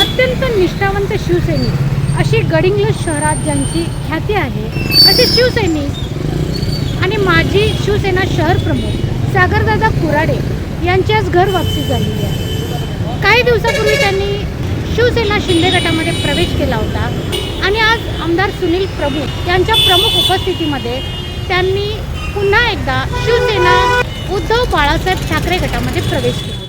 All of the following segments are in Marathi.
अत्यंत निष्ठावंत शिवसैनिक अशी गडिंग्लज शहरात ज्यांची ख्याती आहे असे शिवसैनिक आणि माजी शिवसेना शहर प्रमुख सागरदादा कुराडे यांची आज घर वापसी झालेली आहे. काही दिवसापूर्वी त्यांनी शिवसेना शिंदे गटामध्ये प्रवेश केला होता आणि आज आमदार सुनील प्रभू यांच्या प्रमुख उपस्थितीमध्ये त्यांनी पुन्हा एकदा शिवसेना उद्धव बाळासाहेब ठाकरे गटामध्ये प्रवेश केला.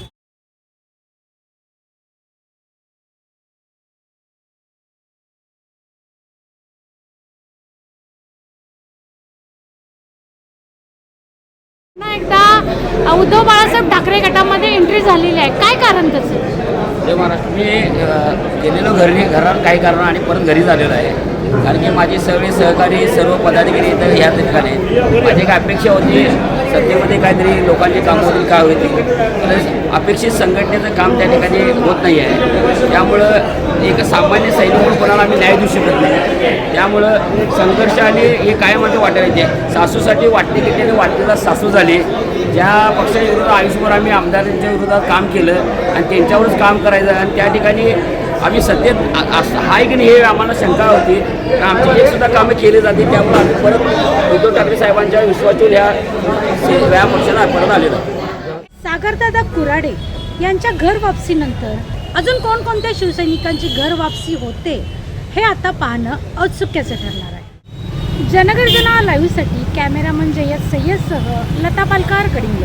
एकदा उद्धव बाळासाहेब ठाकरे गटामध्ये एंट्री झालेली आहे. काय कारण त्याचं? जय महाराष्ट्र. मी गेलेलो घरी घरात काही कारण आणि परत घरी झालेलो आहे. कारण की माझे सगळे सहकारी सर्व पदाधिकारी इथं ह्या ठिकाणी माझी एक अपेक्षा होती सत्तेमध्ये काहीतरी लोकांची कामं होतील काय होतील तर अपेक्षित संघटनेचं काम त्या ठिकाणी होत नाही आहे. त्यामुळं एक सामान्य सैनिक म्हणून कोणाला आम्ही न्याय देऊ शकत नाही. त्यामुळं संघर्ष आणि हे कायम माझं वाटायला सासूसाठी वाटते की त्याने वाटलेला सासू झाले ज्या पक्षाच्या विरोधात आयुष्यभर आम्ही आमदारांच्या विरोधात काम केलं आणि त्यांच्यावरच काम करायचं आणि त्या ठिकाणी आम्ही सत्तेत असं आहे की नाही हे आम्हाला शंका होती. कारण आमची एक सुद्धा कामं केली जाते त्यामुळे आम्ही परत उद्धव ठाकरे साहेबांच्या विश्वासून ह्या व्यायाम पक्षाला परत आलेलो सागरदादा कुराडे यांच्या घर वापसीनंतर अजून कोणकोणत्या शिवसैनिकांची घर वापसी होते हे आता पाहणं औत्सुक्याचं ठरणार आहे. जनगर्जना लाईव्हसाठी कॅमेरामन जयत सय्यदसह लता पालकार कडिंगल.